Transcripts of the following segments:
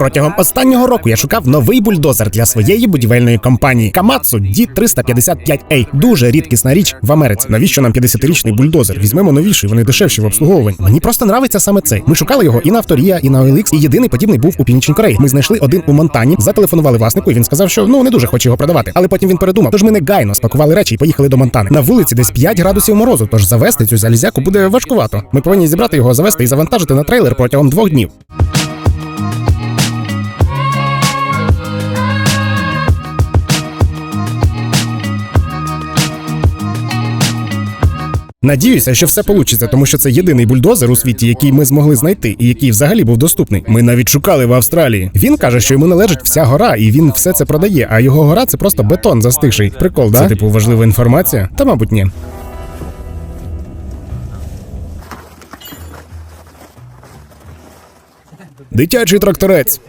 Протягом останнього року я шукав новий бульдозер для своєї будівельної компанії Камацу D355A. Дуже рідкісна річ в Америці. Навіщо нам 50-річний бульдозер? Візьмемо новіший, вони дешевші в обслуговуванні. Мені просто нравиться саме цей. Ми шукали його і на Авторія, і на OLX, і єдиний подібний був у Північній Кореї. Ми знайшли один у Монтані, зателефонували власнику, і він сказав, що ну не дуже хоче його продавати. Але потім він передумав. Тож ми негайно спакували речі і поїхали до Монтани. На вулиці десь 5 градусів морозу, тож завести цю залізяку буде важкувато. Ми повинні зібрати його, завести і завантажити на трейлер протягом двох днів. Надіюся, що все получиться, тому що це єдиний бульдозер у світі, який ми змогли знайти, і який взагалі був доступний. Ми навіть шукали в Австралії. Він каже, що йому належить вся гора, і він все це продає. А його гора це просто бетон застигший. Прикол, да? Це типу важлива інформація? Та мабуть, ні. Дитячий тракторець.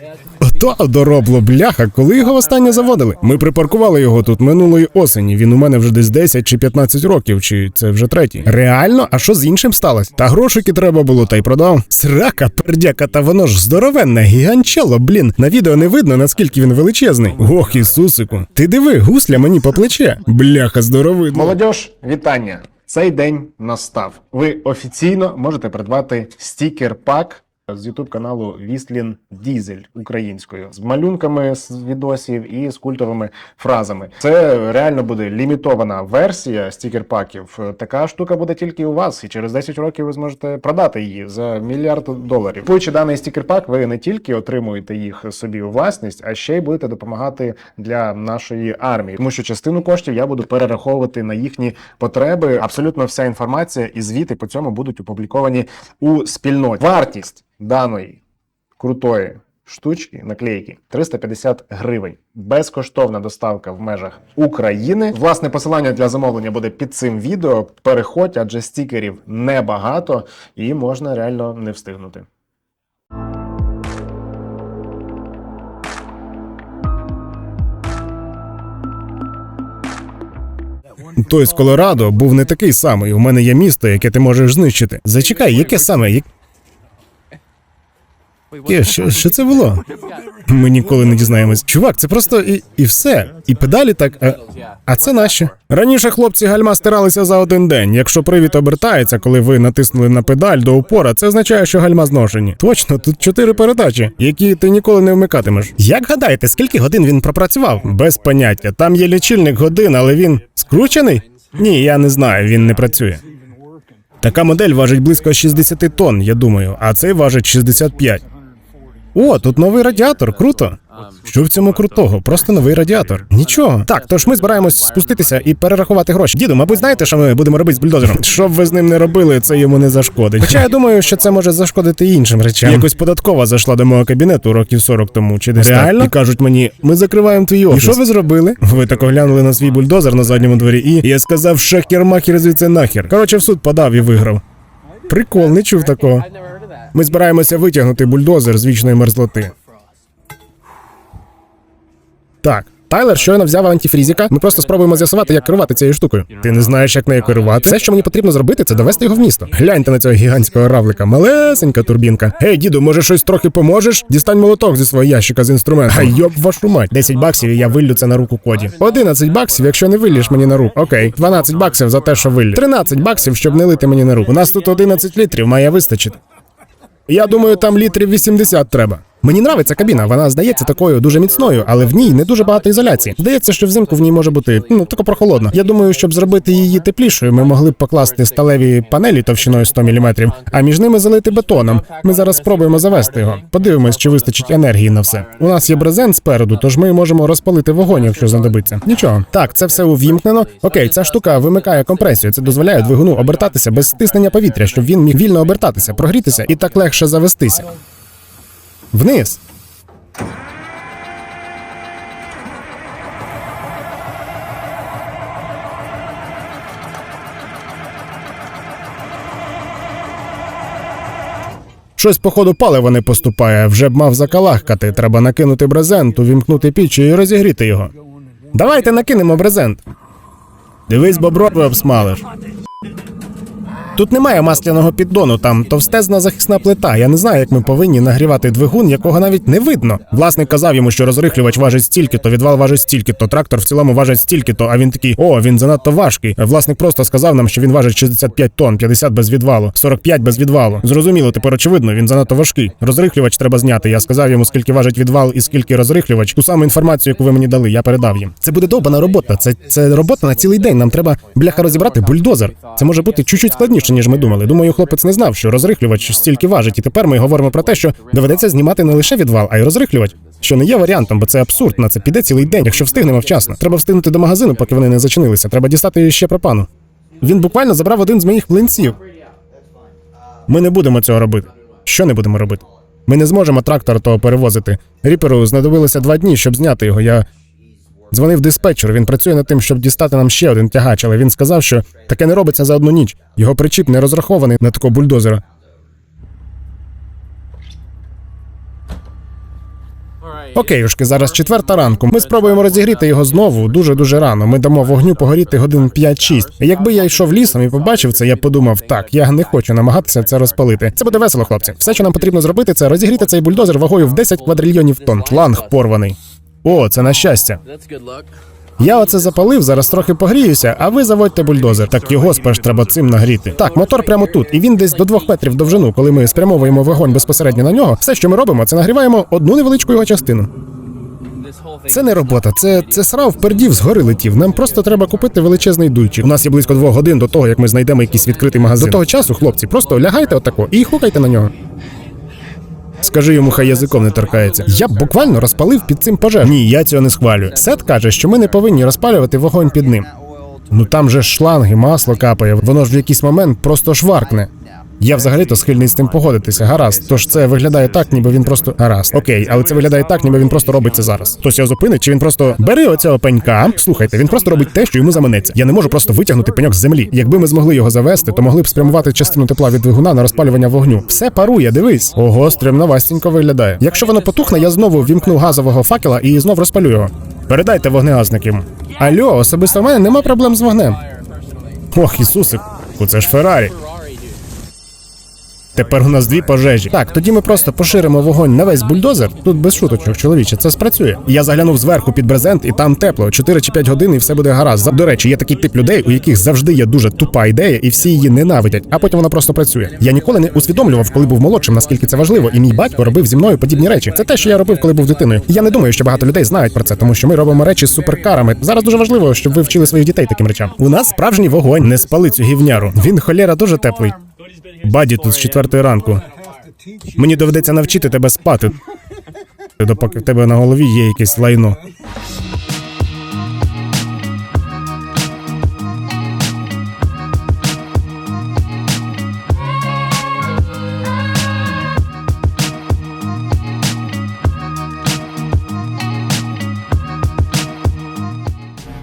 Ото доробло бляха, коли його востаннє заводили. Ми припаркували його тут минулої осені. Він у мене вже десь 10 чи 15 років, чи це вже третій. Реально? А що з іншим сталося? Та грошики треба було, та й продав. Срака, пердяка, та воно ж здоровенне, гіганчело, блін. На відео не видно, наскільки він величезний. Ох, Ісусику. Ти диви, гусля мені по плече. Бляха, здоровий. Молодіж, вітання! Цей день настав. Ви офіційно можете придбати стікер пак з youtube каналу Вістлін Дізель українською з малюнками з відосів і з культовими фразами. Це реально буде лімітована версія стікер паків. Така штука буде тільки у вас, і через 10 років ви зможете продати її за мільярд доларів. Купуючи даний стікер пак, ви не тільки отримуєте їх собі у власність, а ще й будете допомагати для нашої армії, тому що частину коштів я буду перераховувати на їхні потреби. Абсолютно вся інформація і звіти по цьому будуть опубліковані у спільноті. Вартість даної крутої штучки, наклейки 350 гривень. Безкоштовна доставка в межах України. Власне посилання для замовлення буде під цим відео. Переходь, адже стікерів небагато і можна реально не встигнути. Той з Колорадо був не такий самий. У мене є місто, яке ти можеш знищити. Зачекай, яке саме? Як... Що, що це було? Ми ніколи не дізнаємось. Чувак, це просто і, і все. І педалі так. А, а це наші. Раніше хлопці гальма стиралися за один день. Якщо привід обертається, коли ви натиснули на педаль до упора, це означає, що гальма зношені. Точно, тут чотири передачі, які ти ніколи не вмикатимеш. Як гадаєте, скільки годин він пропрацював? Без поняття. Там є лічильник годин, але він скручений? Ні, я не знаю, він не працює. Така модель важить близько 60 тонн, я думаю, а цей важить 65. О, тут новий радіатор, круто. Що в цьому крутого? Просто новий радіатор. Нічого. Так, тож ми збираємось спуститися і перерахувати гроші. Діду, мабуть, знаєте, що ми будемо робити з бульдозером? Що б ви з ним не робили, це йому не зашкодить. Хоча я думаю, що це може зашкодити і іншим речам. Якось податкова зайшла до мого кабінету років 40 тому, чи десь Реально? так. І кажуть мені, ми закриваємо твій офіс. І що ви зробили? Ви тако глянули на свій бульдозер на задньому дворі, і я сказав, шахер-махер звідси нахер. Коротше, в суд подав і виграв. Прикол, не чув такого. Ми збираємося витягнути бульдозер з вічної мерзлоти. Так. Тайлер щойно взяв антифрізіка. Ми просто спробуємо з'ясувати, як керувати цією штукою. Ти не знаєш, як нею керувати. Все, що мені потрібно зробити, це довести його в місто. Гляньте на цього гігантського равлика, малесенька турбінка. Гей, діду, може щось трохи поможеш? Дістань молоток зі свого ящика з інструментом. А йоб вашу мать. 10 баксів, і я виллю це на руку коді. 11 баксів, якщо не виллєш мені на руку. Окей, 12 баксів за те, що виллю. 13 баксів, щоб не лити мені на руку. У нас тут 11 літрів, має вистачити. Я думаю, там літрів 80 треба. Мені нравиться кабіна, вона здається такою дуже міцною, але в ній не дуже багато ізоляції. Здається, що взимку в ній може бути ну тако прохолодно. Я думаю, щоб зробити її теплішою, ми могли б покласти сталеві панелі товщиною 100 мм, а між ними залити бетоном. Ми зараз спробуємо завести його. Подивимось, чи вистачить енергії на все. У нас є брезент спереду, тож ми можемо розпалити вогонь, якщо знадобиться. Нічого. Так, це все увімкнено. Окей, ця штука вимикає компресію. Це дозволяє двигуну обертатися без стиснення повітря, щоб він міг вільно обертатися, прогрітися і так легше завестися. Вниз. Щось, походу, паливо не поступає, вже б мав закалахкати. Треба накинути брезент, увімкнути піч і розігріти його. Давайте накинемо брезент. Дивись, бо брови обсмалиш. Тут немає масляного піддону, там товстезна захисна плита. Я не знаю, як ми повинні нагрівати двигун, якого навіть не видно. Власник казав йому, що розрихлювач важить стільки, то відвал важить стільки, то трактор в цілому важить стільки, то а він такий: о, він занадто важкий. Власник просто сказав нам, що він важить 65 тонн, 50 без відвалу, 45 без відвалу. Зрозуміло, тепер очевидно, він занадто важкий. Розрихлювач треба зняти. Я сказав йому, скільки важить відвал і скільки розрихлювач. Ту саму інформацію, яку ви мені дали, я передав їм. Це буде довбана робота. Це, це робота на цілий день. Нам треба бляха розібрати бульдозер. Це може бути чуть-чуть складніше, ніж ми думали. Думаю, хлопець не знав, що розрихлювач стільки важить, і тепер ми говоримо про те, що доведеться знімати не лише відвал, а й розрихлювач. Що не є варіантом, бо це абсурд. На це піде цілий день, якщо встигнемо вчасно. Треба встигнути до магазину, поки вони не зачинилися. Треба дістати ще пропану. Він буквально забрав один з моїх млинців. Ми не будемо цього робити. Що не будемо робити? Ми не зможемо трактор того перевозити. Ріперу знадобилося два дні, щоб зняти його. Я дзвонив диспетчеру. Він працює над тим, щоб дістати нам ще один тягач, але він сказав, що таке не робиться за одну ніч. Його причіп не розрахований на такого бульдозера. Окей, ушки, зараз четверта ранку. Ми спробуємо розігріти його знову дуже дуже рано. Ми дамо вогню погоріти годин 5-6. Якби я йшов лісом і побачив це, я подумав, так, я не хочу намагатися це розпалити. Це буде весело, хлопці. Все, що нам потрібно зробити, це розігріти цей бульдозер вагою в 10 квадрильйонів тонн. Шланг порваний. О, це на щастя. Я оце запалив, зараз трохи погріюся, а ви заводьте бульдозер. Так його сперш треба цим нагріти. Так, мотор прямо тут, і він десь до двох метрів довжину. Коли ми спрямовуємо вогонь безпосередньо на нього, все, що ми робимо, це нагріваємо одну невеличку його частину. Це не робота, це, це срав пердів згори летів. Нам просто треба купити величезний дуйчик. У нас є близько двох годин до того, як ми знайдемо якийсь відкритий магазин. До того часу, хлопці, просто лягайте отако і хукайте на нього. Скажи йому, хай язиком не торкається. Я б буквально розпалив під цим пожежу. Ні, я цього не схвалюю. Сет каже, що ми не повинні розпалювати вогонь під ним. Ну там же шланги, масло капає, воно ж в якийсь момент просто шваркне. Я взагалі-то схильний з цим погодитися. Гаразд. Тож це виглядає так, ніби він просто гаразд. Окей, але це виглядає так, ніби він просто робить це зараз. Хтось його зупинить, чи він просто бери оцього пенька. Слухайте, він просто робить те, що йому заманеться. Я не можу просто витягнути пеньок з землі. Якби ми змогли його завести, то могли б спрямувати частину тепла від двигуна на розпалювання вогню. Все парує, дивись. Ого, стримновастенько виглядає. Якщо воно потухне, я знову вімкну газового факела і знов розпалю його. Передайте вогнегасник йому. Алло, особисто в мене нема проблем з вогнем. Ох, Ісусик, це ж Феррарі. Тепер у нас дві пожежі. Так, тоді ми просто поширимо вогонь на весь бульдозер. Тут без шуточок, чоловіче, це спрацює. Я заглянув зверху під брезент, і там тепло. 4 чи 5 годин, і все буде гаразд. До речі, є такий тип людей, у яких завжди є дуже тупа ідея, і всі її ненавидять, а потім вона просто працює. Я ніколи не усвідомлював, коли був молодшим, наскільки це важливо, і мій батько робив зі мною подібні речі. Це те, що я робив, коли був дитиною. Я не думаю, що багато людей знають про це, тому що ми робимо речі з суперкарами. Зараз дуже важливо, щоб ви вчили своїх дітей таким речам. У нас справжній вогонь, не спали цю гівняру. Він холєра дуже теплий. Баді тут з четвертої ранку. Мені доведеться навчити тебе спати, допоки в тебе на голові є якесь лайно.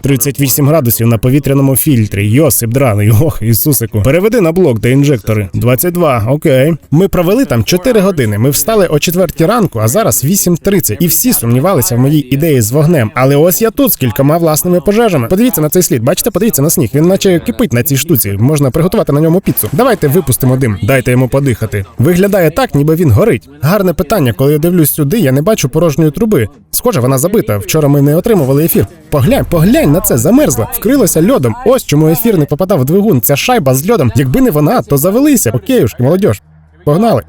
Тридцять вісім градусів на повітряному фільтрі. Йосип драний. Ох, Ісусику. Переведи на блок, де інжектори. 22, окей. Ми провели там 4 години. Ми встали о 4 ранку, а зараз 8.30. І всі сумнівалися в моїй ідеї з вогнем. Але ось я тут з кількома власними пожежами. Подивіться на цей слід. Бачите, подивіться на сніг. Він наче кипить на цій штуці. Можна приготувати на ньому піцу. Давайте випустимо дим. Дайте йому подихати. Виглядає так, ніби він горить. Гарне питання. Коли я дивлюсь сюди, я не бачу порожньої труби. Схоже, вона забита. Вчора ми не отримували ефір. Поглянь, поглянь на це, замерзла. Вкрилося льодом. Ось чому ефір не попадав в двигун. Ця шайба з льодом. Якби не вона, то завелися. Окейушки, молодь. Погнали.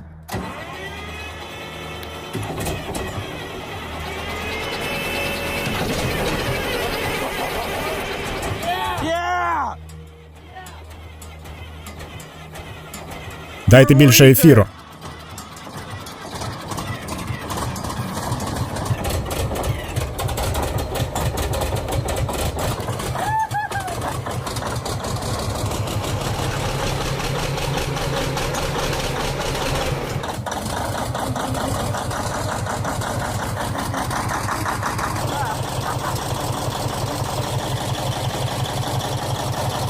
Дайте більше ефіру.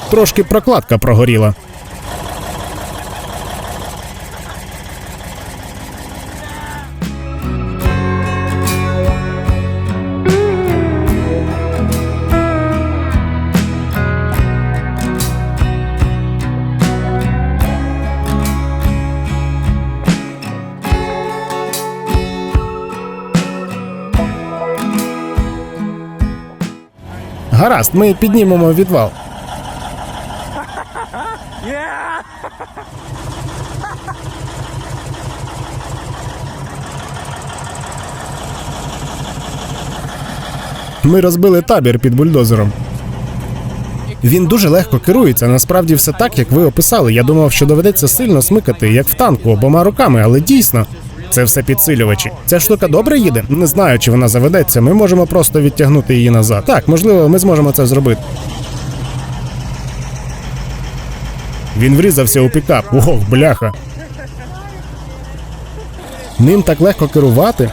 Трошки прокладка прогоріла. Гаразд, ми піднімемо відвал. Ми розбили табір під бульдозером. Він дуже легко керується. Насправді все так, як ви описали. Я думав, що доведеться сильно смикати, як в танку, обома руками, але дійсно. Це все підсилювачі. Ця штука добре їде? Не знаю, чи вона заведеться. Ми можемо просто відтягнути її назад. Так, можливо, ми зможемо це зробити. Він врізався у пікап. Ох, бляха. Ним так легко керувати.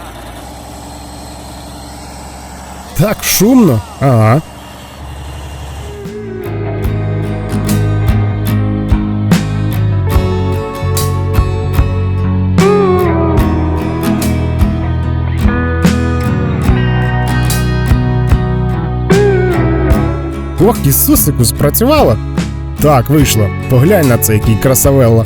Так шумно. Ага. Ох, Ісусику, спрацювало. Так, вийшло. Поглянь на це, який красавелла.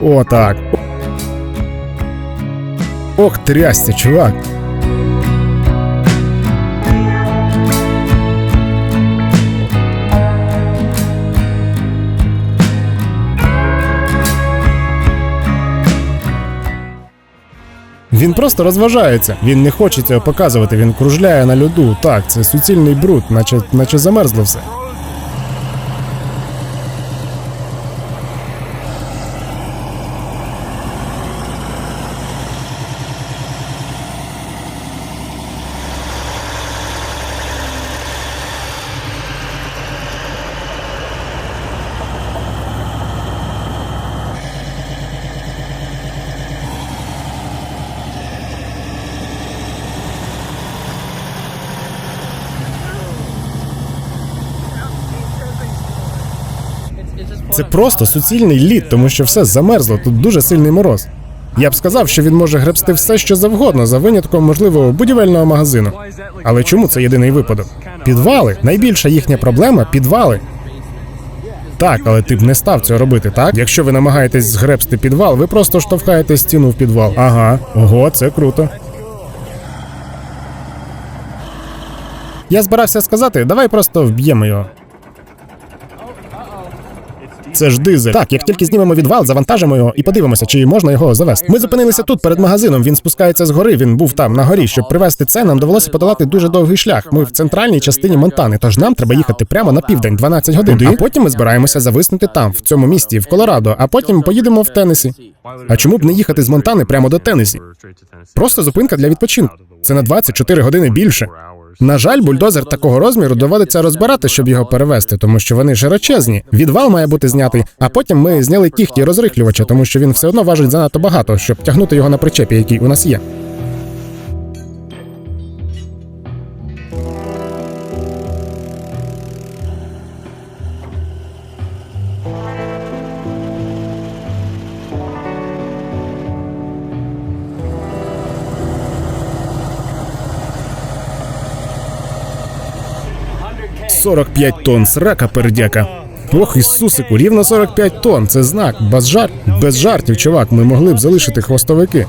О, так. Ох, трясся, чувак. Він просто розважається. Він не хоче цього показувати. Він кружляє на льоду. Так, це суцільний бруд, наче, наче замерзло все. Це просто суцільний лід, тому що все замерзло. Тут дуже сильний мороз. Я б сказав, що він може гребсти все, що завгодно, за винятком, можливо, будівельного магазину. Але чому це єдиний випадок? Підвали. Найбільша їхня проблема підвали. Так, але ти б не став цього робити, так? Якщо ви намагаєтесь згребсти підвал, ви просто штовхаєте стіну в підвал. Ага, ого, це круто. Я збирався сказати, давай просто вб'ємо його. Це ж дизель. Так, як тільки знімемо відвал, завантажимо його і подивимося, чи можна його завести. Ми зупинилися тут перед магазином. Він спускається з гори. Він був там на горі. Щоб привезти це, нам довелося подолати дуже довгий шлях. Ми в центральній частині Монтани, тож нам треба їхати прямо на південь, 12 годин. А потім ми збираємося зависнути там, в цьому місті, в Колорадо. А потім поїдемо в Теннесі. А чому б не їхати з Монтани прямо до Теннесі? Просто зупинка для відпочинку. Це на 24 години більше. На жаль, бульдозер такого розміру доводиться розбирати, щоб його перевезти, тому що вони широчезні. Відвал має бути знятий, а потім ми зняли кіхті розрихлювача, тому що він все одно важить занадто багато, щоб тягнути його на причепі, який у нас є. 45 тонн срака пердяка. Ох, Ісусику, рівно 45 тонн. Це знак. Без жар... без жартів, чувак. Ми могли б залишити хвостовики.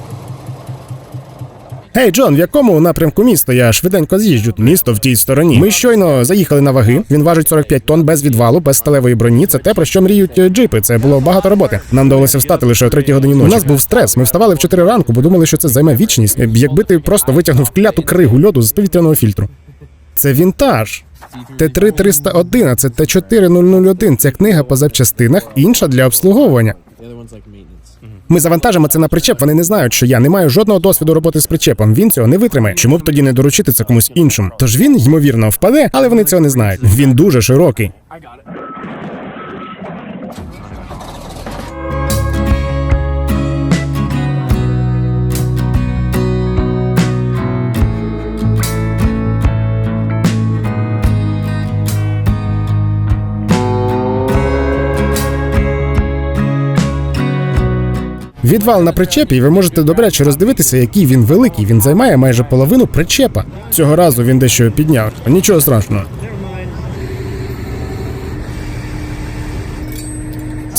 Гей, Джон, в якому напрямку міста? Я швиденько з'їжджу. Місто в тій стороні. Ми щойно заїхали на ваги. Він важить 45 тонн без відвалу, без сталевої броні. Це те, про що мріють е, джипи. Це було багато роботи. Нам довелося встати лише о 3 годині ночі. У нас був стрес. Ми вставали в 4 ранку, бо думали, що це займе вічність. Е, Якби ти просто витягнув кляту кригу льоду з повітряного фільтру. Це вінтаж. Т3 311, Т4 001 – Ця книга по запчастинах, інша для обслуговування. Ми завантажимо це на причеп. Вони не знають, що я не маю жодного досвіду роботи з причепом. Він цього не витримає. Чому б тоді не доручити це комусь іншому? Тож він ймовірно впаде, але вони цього не знають. Він дуже широкий. Відвал на причепі, і ви можете добряче роздивитися, який він великий. Він займає майже половину причепа. Цього разу він дещо підняв. Нічого страшного.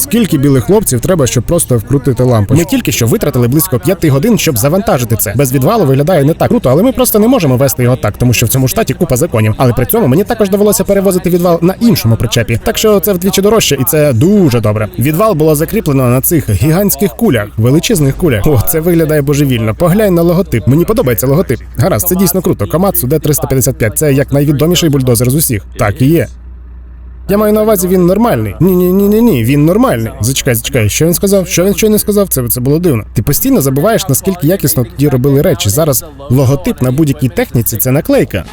Скільки білих хлопців треба, щоб просто вкрутити лампу? Ми тільки що витратили близько п'яти годин, щоб завантажити це. Без відвалу виглядає не так круто, але ми просто не можемо вести його так, тому що в цьому штаті купа законів. Але при цьому мені також довелося перевозити відвал на іншому причепі. Так що це вдвічі дорожче, і це дуже добре. Відвал було закріплено на цих гігантських кулях, величезних кулях. О, це виглядає божевільно. Поглянь на логотип. Мені подобається логотип. Гаразд, це дійсно круто. Комацу D355 – це як найвідоміший бульдозер з усіх. Так і є. Я маю на увазі, він нормальний. Ні, ні, ні, ні, ні, він нормальний. Зачекай, зачекай, що він сказав? Що він що не сказав? Це, це було дивно. Ти постійно забуваєш, наскільки якісно тоді робили речі. Зараз логотип на будь-якій техніці це наклейка.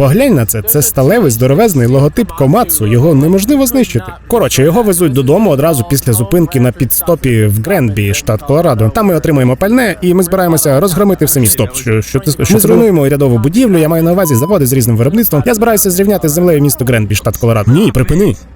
Поглянь на це, це сталевий здоровезний логотип Комацу. Його неможливо знищити. Коротше, його везуть додому одразу після зупинки на підстопі в Гренбі, штат Колорадо. Там ми отримуємо пальне, і ми збираємося розгромити все місто. Що, що ти що ми зруйнуємо рядову будівлю. Я маю на увазі заводи з різним виробництвом. Я збираюся зрівняти з землею місто Гренбі, штат Колорадо. Ні, припини.